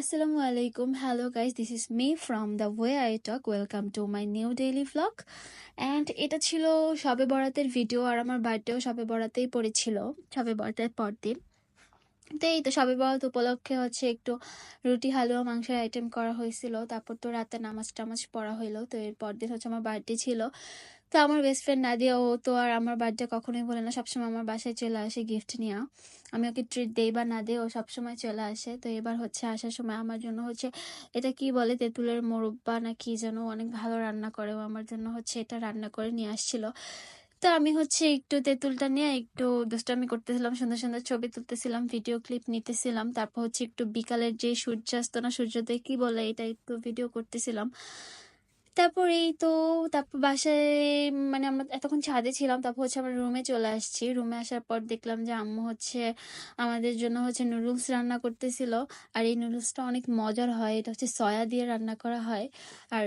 Assalamu আলাইকুম hello guys, this is me from the way I talk welcome to my new daily vlog. And এটা ছিল সবে বরাতের video আর আমার বার্থডেও সবে বরাতেই পড়েছিল সবে বরাতের পরদিন। তো এই তো সবে বরাত উপলক্ষে হচ্ছে একটু রুটি হালুয়া মাংসের আইটেম করা হয়েছিল। তারপর তো রাতে নামাজ টামাজ পড়া হইল। তো এর পরদিন হচ্ছে আমার বার্থডে ছিল। তো আমার বেস্ট ফ্রেন্ড নাদিয়া, ও তো আর আমার বার্থডে কখনোই বলে না। সবসময় আমার বাসায় চলে আসে গিফট নিয়ে আমি ওকে ট্রিট দেই বা না দিই, ও সবসময় চলে আসে। তো এবার হচ্ছে আসার সময় আমার জন্য হচ্ছে এটা কি বলে, তেঁতুলের মোরব্বা না কি যেন অনেক ভালো রান্না করে। ও আমার জন্য হচ্ছে এটা রান্না করে নিয়ে আসছিল। তো আমি হচ্ছে একটু তেঁতুলটা নিয়ে একটু দুষ্টামি করতেছিলাম, সুন্দর সুন্দর ছবি তুলতেছিলাম ভিডিও ক্লিপ নিতেছিলাম। তারপর হচ্ছে একটু বিকালের যে সূর্যাস্ত না, সূর্যোদয় কি বলে, এটা একটু ভিডিও করতেছিলাম। তারপর এই তো তারপর বাসায় মানে আমরা এতক্ষণ ছাদে ছিলাম, তারপর হচ্ছে আমরা রুমে চলে আসছি। রুমে আসার পর দেখলাম যে আম্মু হচ্ছে আমাদের জন্য হচ্ছে নুডলস রান্না করতেছিল। আর এই নুডলসটা অনেক মজার হয়। এটা হচ্ছে সয়া দিয়ে রান্না করা হয়। আর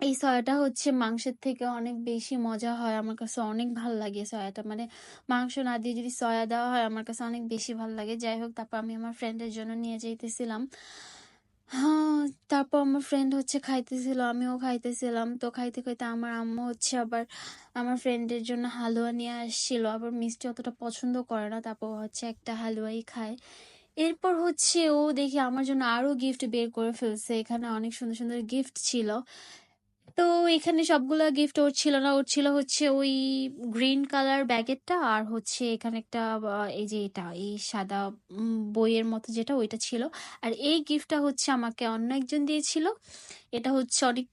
এই সয়াটা হচ্ছে মাংসের থেকে অনেক বেশি মজা হয়। আমার কাছে অনেক ভালো লাগে সয়াটা মানে মাংস না দিয়ে যদি সয়া দেওয়া হয়, আমার কাছে অনেক বেশি ভালো লাগে। যাই হোক, তারপর আমি আমার ফ্রেন্ডের জন্য নিয়ে যাইতেছিলাম। হ্যাঁ তারপর আমার ফ্রেন্ড হচ্ছে খাইতেছিল, আমিও খাইতেছিলাম। তো খাইতে খাইতে আমার আম্মু হচ্ছে আবার আমার ফ্রেন্ডের জন্য হালুয়া নিয়ে আসছিল। আবার মিষ্টি অতটা পছন্দ করে না, তারপর হচ্ছে একটা হালুয়াই খায়। এরপর হচ্ছে ও দেখি আমার জন্য আরও গিফট বের করে ফেলছে। এখানে অনেক সুন্দর সুন্দর গিফট ছিল। তো এখানে সবগুলা গিফট ওর ছিল না। ওর ছিল হচ্ছে ওই গ্রিন কালার ব্যাগেরটা আর হচ্ছে এখানে একটা এই যে এটা, এই সাদা বইয়ের মতো যেটা ওইটা ছিল। আর এই গিফটটা হচ্ছে আমাকে অন্য একজন দিয়েছিল। এটা হচ্ছে অনেক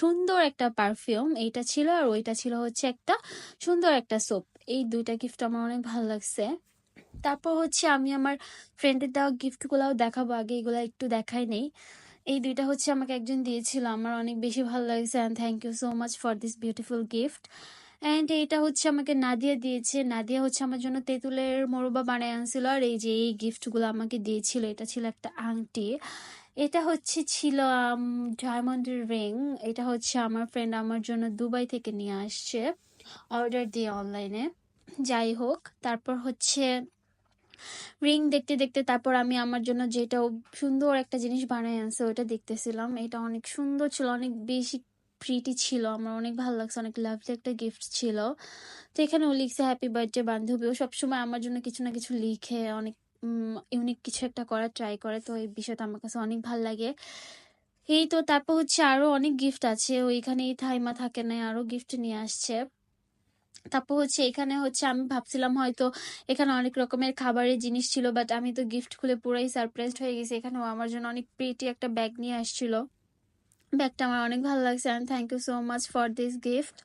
সুন্দর একটা পারফিউম এইটা ছিল আর ওইটা ছিল হচ্ছে একটা সুন্দর একটা সোপ এই দুইটা গিফট আমার অনেক ভালো লাগছে। তারপর হচ্ছে আমি আমার ফ্রেন্ডের দেওয়া গিফটগুলাও দেখাবো। আগে এগুলা একটু দেখাই নেই। এই দুইটা হচ্ছে আমাকে একজন দিয়েছিল। আমার অনেক বেশি ভালো লাগছে and thank you so much for this beautiful gift and এইটা হচ্ছে আমাকে নাদিয়া দিয়েছে। নাদিয়া হচ্ছে আমার জন্য তেঁতুলের মোরব্বা বানায় আনছিল। আর এই যে এই গিফটগুলো আমাকে দিয়েছিল, এটা ছিল একটা আংটি। এটা হচ্ছে ছিল ডায়মন্ডের রিং এটা হচ্ছে আমার ফ্রেন্ড আমার জন্য দুবাই থেকে নিয়ে আসছে। অর্ডার দিয়ে অনলাইনে যাই হোক, তারপর হচ্ছে রিং দেখতে দেখতে তারপর আমি আমার জন্য যেটা সুন্দর একটা জিনিস বানায় আনছে, ওইটা দেখতেছিলাম। এটা অনেক সুন্দর ছিল, অনেক বেশি প্রিটি ছিল, আমার অনেক ভালো লাগছে, অনেক লাভলি একটা গিফট ছিল। তো এখানে ও লিখছে হ্যাপি বার্থডে বান্ধবী। ও সবসময় আমার জন্য কিছু না কিছু লিখে, অনেক ইউনিক কিছু একটা করার ট্রাই করে। তো এই বিষয়টা আমার কাছে অনেক ভালো লাগে। এই তো তারপর হচ্ছে আরও অনেক গিফট আছে ওইখানে এই থাইমা থাকে না আরও গিফট নিয়ে আসছে। তারপর হচ্ছে এখানে হচ্ছে আমি ভাবছিলাম হয়তো এখানে অনেক রকমের খাবারের জিনিস ছিল বাট আমি তো গিফট খুলে পুরাই সারপ্রাইজড হয়ে গেছি। এখানে আমার জন্য অনেক প্রিটি একটা ব্যাগ নিয়ে আসছিল। ব্যাগটা আমার অনেক ভালো লাগছে and thank you so much for this gift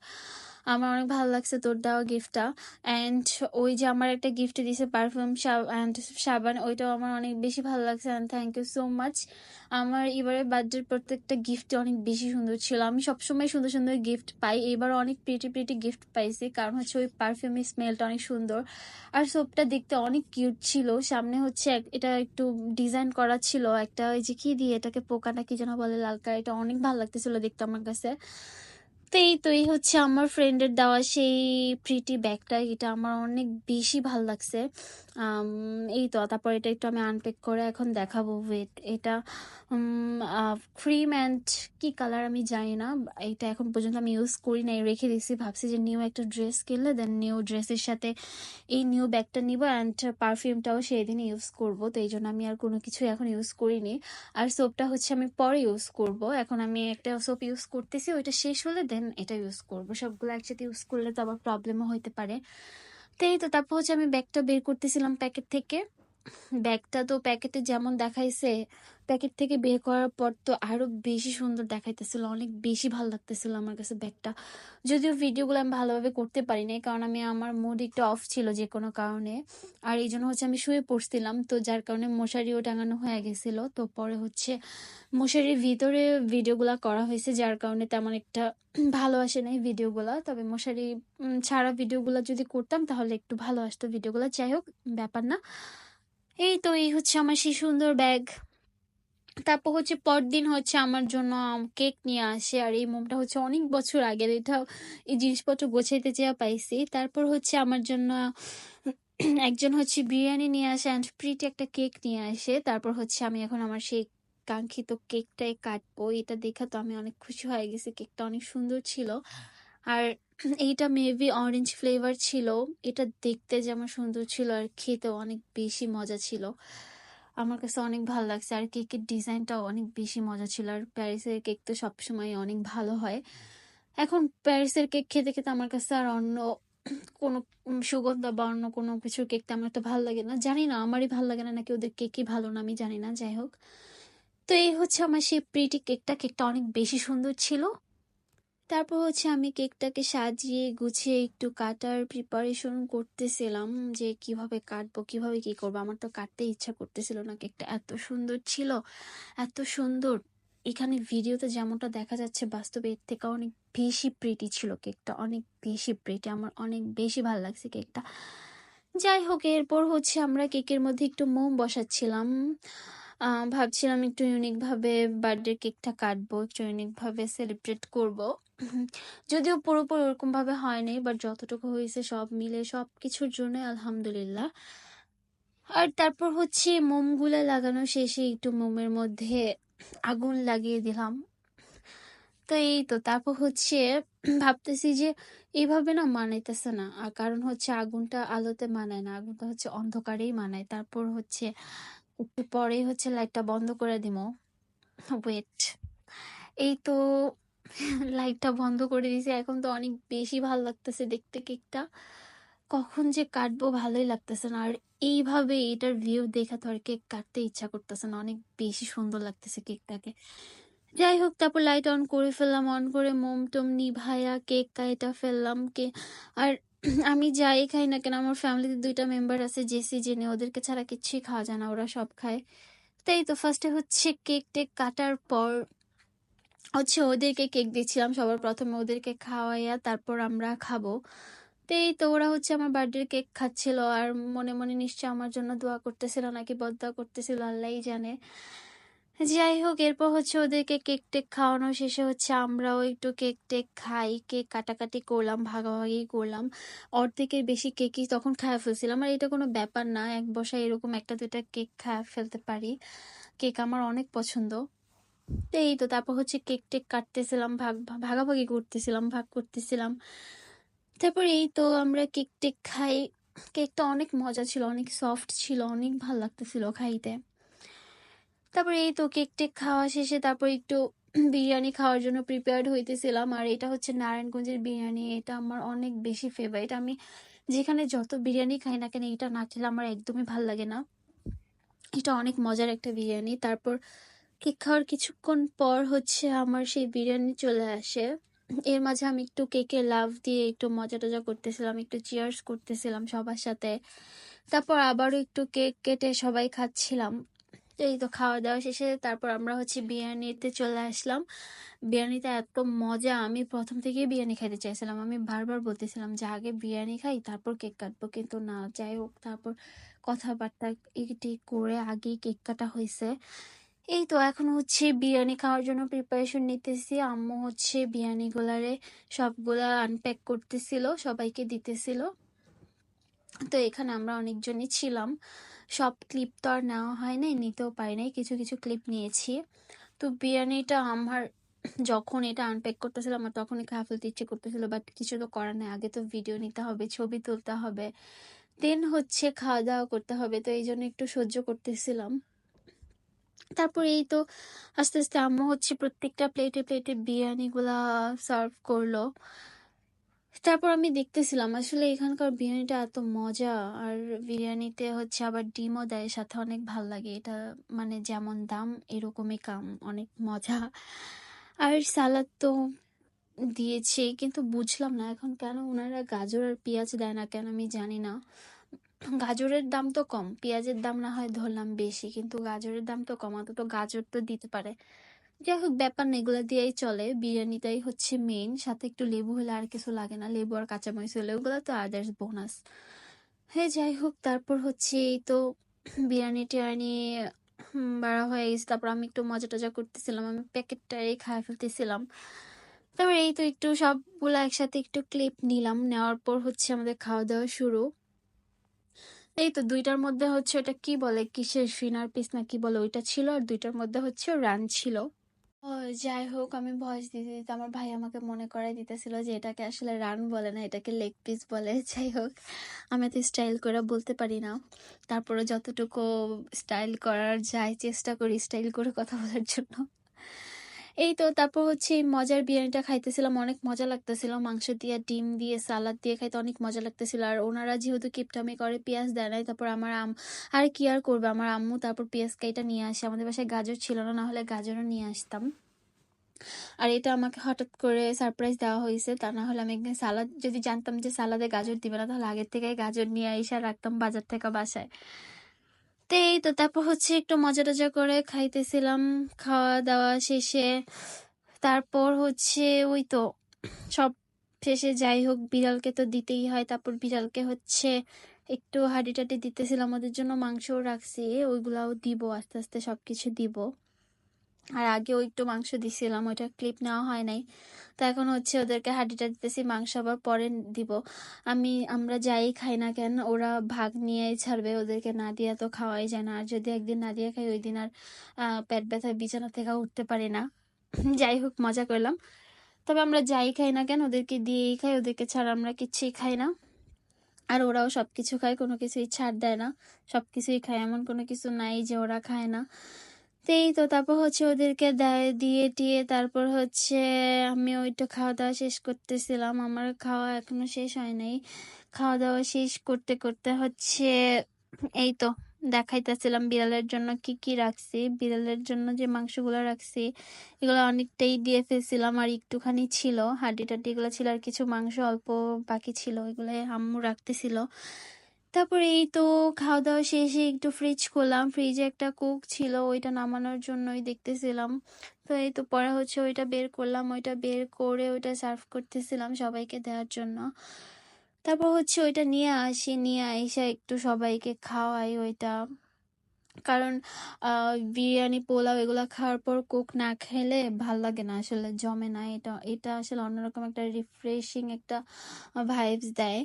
আমার অনেক ভালো লাগছে তোর দেওয়া গিফটটা অ্যান্ড ওই যে আমার একটা গিফট দিয়েছে পারফিউম অ্যান্ড সাবান, ওইটাও আমার অনেক বেশি ভালো লাগছে and thank you so much আমার এবারে বার্থডের প্রত্যেকটা গিফট অনেক বেশি সুন্দর ছিল। আমি সবসময় সুন্দর সুন্দর গিফট পাই। এবার অনেক প্রিটি প্রিটি গিফট পাইছি, কারণ হচ্ছে ওই পারফিউমের স্মেলটা অনেক সুন্দর। আর সোপটা দেখতে অনেক কিউট ছিল। সামনে হচ্ছে এটা একটু ডিজাইন করা ছিল। একটা ওই যে কি দিয়ে এটাকে পোকা না কি যেন বলে, লাল কালার, এটা অনেক ভালো লাগতেছিল দেখতে আমার কাছে। এই তো, এই হচ্ছে আমার ফ্রেন্ডের দেওয়া সেই প্রিটি ব্যাগটা এটা আমার অনেক বেশি ভালো লাগছে। এই তো, তারপর এটা একটু আমি আনপ্যাক করে এখন দেখাবো ওয়েট এটা। ক্রিম অ্যান্ড কি কালার আমি জানি না। এটা এখন পর্যন্ত আমি ইউজ করি নাই, রেখে দিয়েছি। ভাবছি যে নিউ একটা ড্রেস কিনলে দেন নিউ ড্রেসের সাথে এই নিউ ব্যাগটা নিব অ্যান্ড পারফিউমটাও সেই দিন ইউজ করব। তো এই জন্য আমি আর কোনো কিছু এখন ইউজ করিনি। আর সোপটা হচ্ছে আমি পরে ইউজ করব। এখন আমি একটা সোপ ইউজ করতেছি, ওইটা শেষ হলে দেন এটা ইউজ করব। সবগুলো একসাথে ইউজ করলে তো আবার প্রবলেমও হইতে পারে। তো এই তো, তারপর হচ্ছে আমি ব্যাগটা বের করতেছিলাম প্যাকেট থেকে। ব্যাগটা তো প্যাকেটে যেমন দেখাইছে, প্যাকেট থেকে বের করার পর তো আরও বেশি সুন্দর দেখাইতেছিল, অনেক বেশি ভালো লাগতেছিল আমার কাছে ব্যাগটা। যদিও ভিডিওগুলো আমি ভালোভাবে করতে পারি নাই, কারণ আমি আমার মুড একটু অফ ছিল যে কোনো কারণে। আর এই জন্য হচ্ছে আমি শুয়ে পড়ছিলাম, তো যার কারণে মশারিও টাঙানো হয়ে গেছিল। তো পরে হচ্ছে মশারির ভিতরে ভিডিওগুলা করা হয়েছে, যার কারণে তেমন একটা ভালো আসে নাই ভিডিওগুলা। তবে মশারি ছাড়া ভিডিওগুলা যদি করতাম তাহলে একটু ভালো আসতো ভিডিওগুলা। যাই হোক, ব্যাপার না। এই তো এই হচ্ছে আমার সেই সুন্দর ব্যাগ তারপর হচ্ছে পরদিন হচ্ছে আমার জন্য কেক নিয়ে আসে। আর এই মোমটা হচ্ছে অনেক বছর আগের এটা এই জিনিসপত্র গোছাইতে চেয়ে পাইছি। তারপর হচ্ছে আমার জন্য একজন হচ্ছে বিরিয়ানি নিয়ে আসে অ্যান্ড প্রিটি একটা কেক নিয়ে আসে। তারপর হচ্ছে আমি এখন আমার সেই কাঙ্ক্ষিত কেকটাই কাটবো। এটা দেখে তো আমি অনেক খুশি হয়ে গেছি। কেকটা অনেক সুন্দর ছিল। আর এইটা মেবি অরেঞ্জ ফ্লেভার ছিল। এটা দেখতে যেমন সুন্দর ছিল আর খেতেও অনেক বেশি মজা ছিল। আমার কাছে অনেক ভালো লাগছে আর কেকের ডিজাইনটাও অনেক বেশি মজা ছিল আর প্যারিসের কেক তো সবসময় অনেক ভালো হয়। এখন প্যারিসের কেক খেতে খেতে আমার কাছে আর অন্য কোনো সুগন্ধ বা অন্য কোনো কিছুর কেক তেমন একটা ভালো লাগে না। জানি না, আমারই ভালো লাগে না নাকি ওদের কেকই ভালো না, আমি জানি না, যাই হোক। তো এই হচ্ছে আমার সেই প্রিটি কেকটা। কেকটা অনেক বেশি সুন্দর ছিল। তারপর হচ্ছে আমি কেকটাকে সাজিয়ে গুছিয়ে একটু কাটার প্রিপারেশন করতেছিলাম যে কীভাবে কাটবো, কীভাবে কি করব। আমার তো কাটতে ইচ্ছা করতেছিল না, কেকটা এত সুন্দর ছিল, এত সুন্দর। এখানে ভিডিওতে যেমনটা দেখা যাচ্ছে, বাস্তবে এর থেকে অনেক বেশি প্রিটি ছিল কেকটা, অনেক বেশি প্রিটি আমার অনেক বেশি ভালো লাগছে কেকটা। যাই হোক, এরপর হচ্ছে আমরা কেকের মধ্যে একটু মোম বসাচ্ছিলাম। ভাবছিলাম একটু ইউনিকভাবে বার্থডে কেকটা কাটবো, একটু ইউনিকভাবে সেলিব্রেট করব। যদিও পুরোপুরি ওরকমভাবে হয়নি বাট যতটুকু হয়েছে সব মিলে সব কিছুর জন্য আলহামদুলিল্লাহ। আর তারপর হচ্ছে মোমগুলো লাগানো শেষে একটু মোমের মধ্যে আগুন লাগিয়ে দিলাম। তো এই তো, তারপর হচ্ছে ভাবতেছি যে এইভাবে না মানাইতেছে না, আর কারণ হচ্ছে আগুনটা আলোতে মানায় না, আগুনটা হচ্ছে অন্ধকারেই মানায়। তারপর হচ্ছে একটু পরেই হচ্ছে লাইটটা বন্ধ করে দিব ওয়েট এই তো লাইটটা বন্ধ করে দিয়েছি। এখন তো অনেক বেশি ভালো লাগতেছে দেখতে কেকটা। কখন যে কাটবো ভালোই লাগতেছে না। আর এইভাবে এটার ভিউ দেখা তো আর কেক কাটতে ইচ্ছা করতেছে না। অনেক বেশি সুন্দর লাগতেছে কেকটাকে। যাই হোক, তারপর লাইট অন করে ফেললাম। অন করে মোম টোম নিভাইয়া কেক কাইটা ফেললাম কে। আর আমি যাই খাই না কেন, আমার ফ্যামিলিতে দুইটা মেম্বার আছে, জেসি, জেনে। ওদেরকে ছাড়া কিচ্ছুই খাওয়া যায় না, ওরা সব খায়। তাই তো ফার্স্টে হচ্ছে কেক টেক কাটার পর হচ্ছে ওদেরকে কেক দিচ্ছিলাম, সবার প্রথমে ওদেরকে খাওয়াইয়া তারপর আমরা খাব। তো এই তো ওরা হচ্ছে আমার বার্থডের কেক খাচ্ছিল আর মনে মনে নিশ্চয় আমার জন্য দোয়া করতেছিল, নাকি বদয়া করতেছিল, আল্লাহই জানে। যাই হোক, এরপর হচ্ছে ওদেরকে কেক টেক খাওয়ানো শেষে হচ্ছে আমরাও একটু কেক টেক খাই, কেক কাটাকাটি করলাম, ভাগাভাগি করলাম। অর্ধেকের বেশি কেকই তখন খাওয়া ফেলছিলাম। আর এটা কোনো ব্যাপার না, এক বসায় এরকম একটা দুটা কেক খাওয়া ফেলতে পারি। কেক আমার অনেক পছন্দ। এই তো তারপর হচ্ছে কেক টেক কাটতেছিলাম, ভাগ ভাগাভাগি করতেছিলাম, ভাগ করতেছিলাম। তারপর এই তো আমরা কেক টেক খাই। কেকটা অনেক মজা ছিল, অনেক সফট ছিল, অনেক ভালো লাগতেছিল খাইতে। তারপরে এই তো কেক টেক খাওয়া শেষে তারপর একটু বিরিয়ানি খাওয়ার জন্য প্রিপেয়ার্ড হইতেছিলাম। আর এটা হচ্ছে নারায়ণগঞ্জের বিরিয়ানি, এটা আমার অনেক বেশি ফেভারিট আমি যেখানে যত বিরিয়ানি খাই না কেন এটা না খেলে আমার একদমই ভালো লাগে না। এটা অনেক মজার একটা বিরিয়ানি। তারপর কেক খাওয়ার কিছুক্ষণ পর হচ্ছে আমার সেই বিরিয়ানি চলে আসে। এর মাঝে আমি একটু কেকে লাভ দিয়ে একটু মজা টজা করতেছিলাম, একটু চিয়ার্স করতেছিলাম সবার সাথে। তারপর আবারও একটু কেক কেটে সবাই খাচ্ছিলাম। এই তো খাওয়া দাওয়া শেষে তারপর আমরা হচ্ছে বিরিয়ানিতে চলে আসলাম। বিরিয়ানিতে এত মজা, আমি প্রথম থেকেই বিরিয়ানি খাইতে চাইছিলাম। আমি বারবার বলতেছিলাম যে আগে বিরিয়ানি খাই, তারপর কেক কাটবো। কিন্তু না, যাই হোক, তারপর কথাবার্তা এটি করে আগেই কেক কাটা হয়েছে। এই তো এখন হচ্ছে বিরিয়ানি খাওয়ার জন্য প্রিপারেশন নিতেছি। আম্মু হচ্ছে বিরিয়ানিগুলারে সবগুলা আনপ্যাক করতেছিল, সবাইকে দিতেছিল। তো এখানে আমরা অনেকজনই ছিলাম। সব ক্লিপ তো আর নেওয়া হয় নাই, নিতেও পারি নাই, কিছু কিছু ক্লিপ নিয়েছি। তো বিরিয়ানিটা আমার যখন এটা আনপ্যাক করতেছিলাম আমার তখনই খাওয়া ফেলতে ইচ্ছে করতেছিল বাট কিছু তো করার নেই, আগে তো ভিডিও নিতে হবে, ছবি তুলতে হবে। দেন হচ্ছে খাওয়া দাওয়া করতে হবে, তো এই জন্য একটু সহ্য করতেছিলাম। তারপর এই তো আস্তে আস্তে আম্মু হচ্ছে প্রত্যেকটা প্লেটে প্লেটে বিরিয়ানিগুলা সার্ভ করল। তারপর আমি দেখতেছিলাম, আসলে এখানকার বিরিয়ানিটা এত মজা, আর বিরিয়ানিতে হচ্ছে আবার ডিমও দেয়, সাথে অনেক ভালো লাগে। এটা মানে যেমন দাম, এরকমই কাম, অনেক মজা। আর সালাদ তো দিয়েছে, কিন্তু বুঝলাম না এখন কেন ওনারা গাজর আর পেঁয়াজ দেয় না কেন আমি জানি না। গাজরের দাম তো কম, পেঁয়াজের দাম না হয় ধরলাম বেশি, কিন্তু গাজরের দাম তো কম, অন্তত গাজর তো দিতে পারে। যাই হোক, ব্যাপার না, এগুলো দিয়েই চলে। বিরিয়ানিটাই হচ্ছে মেইন সাথে একটু লেবু হলে আর কিছু লাগে না, লেবু আর কাঁচামরিচ হলে, ওগুলো তো আদার্স বোনাস হ্যাঁ যাই হোক, তারপর হচ্ছে এই তো বিরিয়ানি টিরিয়ানি বাড়া হয়ে গেছে। তারপর আমি একটু মজা টজা করতেছিলাম, আমি প্যাকেটটাই খাওয়া ফেলতেছিলাম। তারপর এই তো একটু সবগুলো একসাথে একটু ক্লিপ নিলাম, নেওয়ার পর হচ্ছে আমাদের খাওয়া দাওয়া শুরু। এই তো দুইটার মধ্যে হচ্ছে ওটা কি বলে? কিসের ফিনার পিস না কি বলে? ওইটা ছিল। আর দুইটার মধ্যে হচ্ছে রান ছিল। যাই হোক আমি ভয়েস দিতে, দিতে আমার ভাই আমাকে মনে করাই দিতেছিল যে এটাকে আসলে রান বলে না, এটাকে লেগ পিস বলে। যাই হোক আমি এত স্টাইল করে বলতে পারি না। তারপরে যতটুকু স্টাইল করার যায় চেষ্টা করি স্টাইল করে কথা বলার জন্য। এই তো তারপর হচ্ছে মজার বিরিয়ানিটা খাইতেছিলাম, অনেক মজা লাগতেছিল। মাংস দিয়ে, ডিম দিয়ে, সালাদ দিয়ে খাইতে অনেক মজা লাগতেছিল। আর ওনারা যেহেতু কিপটামি করে, পেঁয়াজ দেয় নাই, তারপর আমার আম আর কি আর করবে? আমার আম্মু তারপর পেঁয়াজ কাইটা নিয়ে আসে। আমাদের বাসায় গাজর ছিল না না হলে গাজরও নিয়ে আসতাম। আর এটা আমাকে হঠাৎ করে সারপ্রাইজ দেওয়া হয়েছে। তা না হলে আমি একদিন সালাদ যদি জানতাম যে সালাদে গাজর দিবে না, তাহলে আগের থেকে গাজর নিয়ে এসে রাখতাম বাজার থেকে বাসায়। তো তারপর হচ্ছে একটু মজা টজা করে খাইতেছিলাম। খাওয়া দাওয়া শেষে। তারপর হচ্ছে ওই তো সব শেষে যাই হোক, বিড়ালকে তো দিতেই হয়। তারপর বিড়ালকে হচ্ছে একটু হাঁড়ি টাটি দিতেছিলাম। ওদের জন্য মাংসও রাখছি। ওইগুলাও দিব, আস্তে আস্তে সব কিছু দিব। আর আগেও একটু মাংস দিছিলাম ওইটা ক্লিপ নেওয়া হয় নাই। তো এখন হচ্ছে ওদেরকে হাঁটিটা দিতেছি, মাংস আবার পরে দিব। আমি, আমরা যাই খাই না কেন, ওরা ভাগ নিয়ে ছাড়বে, ওদেরকে না দিয়ে তো খাওয়াই যায় না। আর যদি একদিন না দিয়ে খাই, ওই দিন আর পেট ব্যথায় বিছানা থেকে উঠতে পারি না। যাই হোক, মজা করলাম। তবে আমরা যাই খাই না কেন, ওদেরকে দিয়েই খাই, ওদেরকে ছাড়া আমরা কিচ্ছুই খাই না। আর ওরাও সব কিছু খায়, কোনো কিছুই ছাড় দেয় না। সব কিছুই খায়, এমন কোনো কিছু নাই যে ওরা খায় না। এই তো, তারপর হচ্ছে ওদেরকে দেয়, দিয়ে টিয়ে, তারপর হচ্ছে আমি ওইটা খাওয়া দাওয়া শেষ করতেছিলাম। আমার খাওয়া এখনও শেষ হয় নাই। খাওয়া দাওয়া শেষ করতে করতে হচ্ছে, এই তো দেখাইতেছিলাম বিড়ালের জন্য কি কি রাখছি। বিড়ালের জন্য যে মাংসগুলো রাখছি, এগুলো অনেকটাই দিয়ে ফেলছিলাম আর একটুখানি ছিল। হাড্ডি টাড্ডি এগুলো ছিল আর কিছু মাংস অল্প বাকি ছিল এগুলো আম্মু রাখতেছিল। তারপরে এই তো খাওয়া দাওয়া শেষে একটু ফ্রিজ করলাম ফ্রিজে একটা কোক ছিল, ওইটা নামানোর জন্যই দেখতেছিলাম। তো এই তো পরে হচ্ছে ওইটা বের করলাম, ওইটা বের করে ওইটা সার্ভ করতেছিলাম সবাইকে দেওয়ার জন্য। তারপর হচ্ছে ওইটা নিয়ে আসি, নিয়ে এসে একটু সবাইকে খাওয়াই ওইটা। কারণ বিরিয়ানি, পোলাও এগুলো খাওয়ার পর কোক না খেলে ভালো লাগে না, আসলে জমে না। এটা এটা আসলে অন্যরকম একটা রিফ্রেশিং একটা ভাইবস দেয়।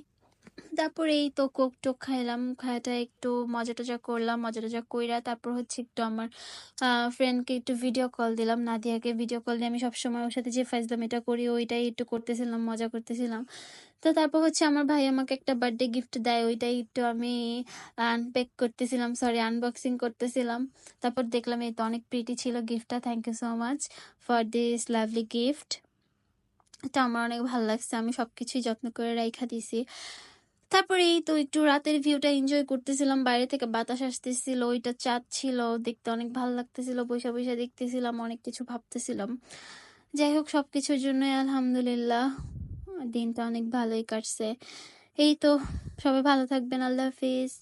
তারপরে এই তো কোক টোক খাইলাম খাওয়াটা একটু মজা টজা করলাম, মজা টজা কইরা তারপর হচ্ছে একটু আমার ফ্রেন্ডকে একটু ভিডিও কল দিলাম, নাদিয়াকে ভিডিও কল দিয়ে আমি সবসময় ওর সাথে যে ফাইজলাম এটা করি ওইটাই একটু করতেছিলাম, মজা করতেছিলাম। তো তারপর হচ্ছে আমার ভাই আমাকে একটা বার্থডে গিফট দেয়, ওইটাই একটু আমি আনপ্যাক করতেছিলাম সরি আনবক্সিং করতেছিলাম। তারপর দেখলাম এই তো অনেক প্রিটি ছিল গিফটটা thank you so much for this lovely gift এটা আমার অনেক ভালো লাগছে, আমি সব কিছুই যত্ন করে রাইখা দিছি। তারপরে এই তো একটু রাতের ভিউটা এনজয় করতেছিলাম, বাইরে থেকে বাতাস আসতেছিল, ওইটা চাঁদ ছিল, দেখতে অনেক ভালো লাগতেছিল বৈশা বৈশা দেখতেছিলাম, অনেক কিছু ভাবতেছিলাম। যাই হোক সব কিছুর জন্য আলহামদুলিল্লাহ দিনটা অনেক ভালোই কাটছে। এই তো, সবাই ভালো থাকবেন, আল্লাহ হাফিজ।